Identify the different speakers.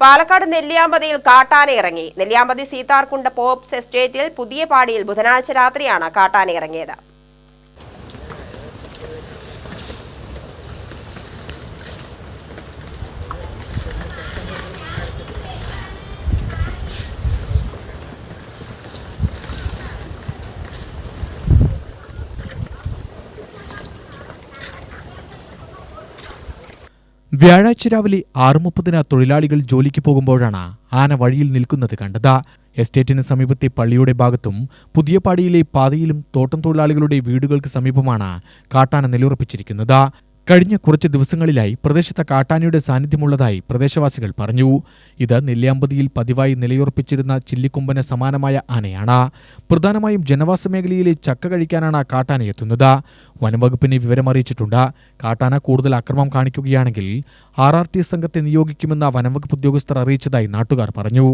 Speaker 1: പാലക്കാട് നെല്ലിയാമ്പതിയിൽ കാട്ടാന ഇറങ്ങി നെല്ലിയാമ്പതി സീതാർകുണ്ട് പോപ്സ് എസ്റ്റേറ്റിൽ പുതിയ പാടിയിൽ ബുധനാഴ്ച രാത്രിയാണ് കാട്ടാന ഇറങ്ങിയത്
Speaker 2: വ്യാഴാഴ്ച രാവിലെ ആറു മുപ്പതിന് തൊഴിലാളികൾ ജോലിക്ക് പോകുമ്പോഴാണ് ആന വഴിയിൽ നിൽക്കുന്നത് കണ്ടത്. എസ്റ്റേറ്റിന് സമീപത്തെ പള്ളിയുടെ ഭാഗത്തും പുതിയ പാടിയിലെ പാതയിലും തോട്ടം തൊഴിലാളികളുടെ വീടുകൾക്ക് സമീപമാണ് കാട്ടാന നിലയുറപ്പിച്ചിരിക്കുന്നത് കഴിഞ്ഞ കുറച്ച് ദിവസങ്ങളിലായി പ്രദേശത്ത് കാട്ടാനയുടെ സാന്നിധ്യമുള്ളതായി പ്രദേശവാസികൾ പറഞ്ഞു. ഇത് നെല്ലിയാമ്പതിയിൽ പതിവായി നിലയുറപ്പിച്ചിരുന്ന ചില്ലിക്കൊമ്പന് സമാനമായ ആനയാണ്. പ്രധാനമായും ജനവാസ മേഖലയിലെ ചക്ക കഴിക്കാനാണ് കാട്ടാന എത്തുന്നത്. വനംവകുപ്പിനെ വിവരമറിയിച്ചിട്ടുണ്ട് കാട്ടാന കൂടുതൽ അക്രമം കാണിക്കുകയാണെങ്കിൽ ആർ ആർ ടി സംഘത്തെ നിയോഗിക്കുമെന്ന് വനംവകുപ്പ് ഉദ്യോഗസ്ഥർ അറിയിച്ചതായി നാട്ടുകാർ പറഞ്ഞു.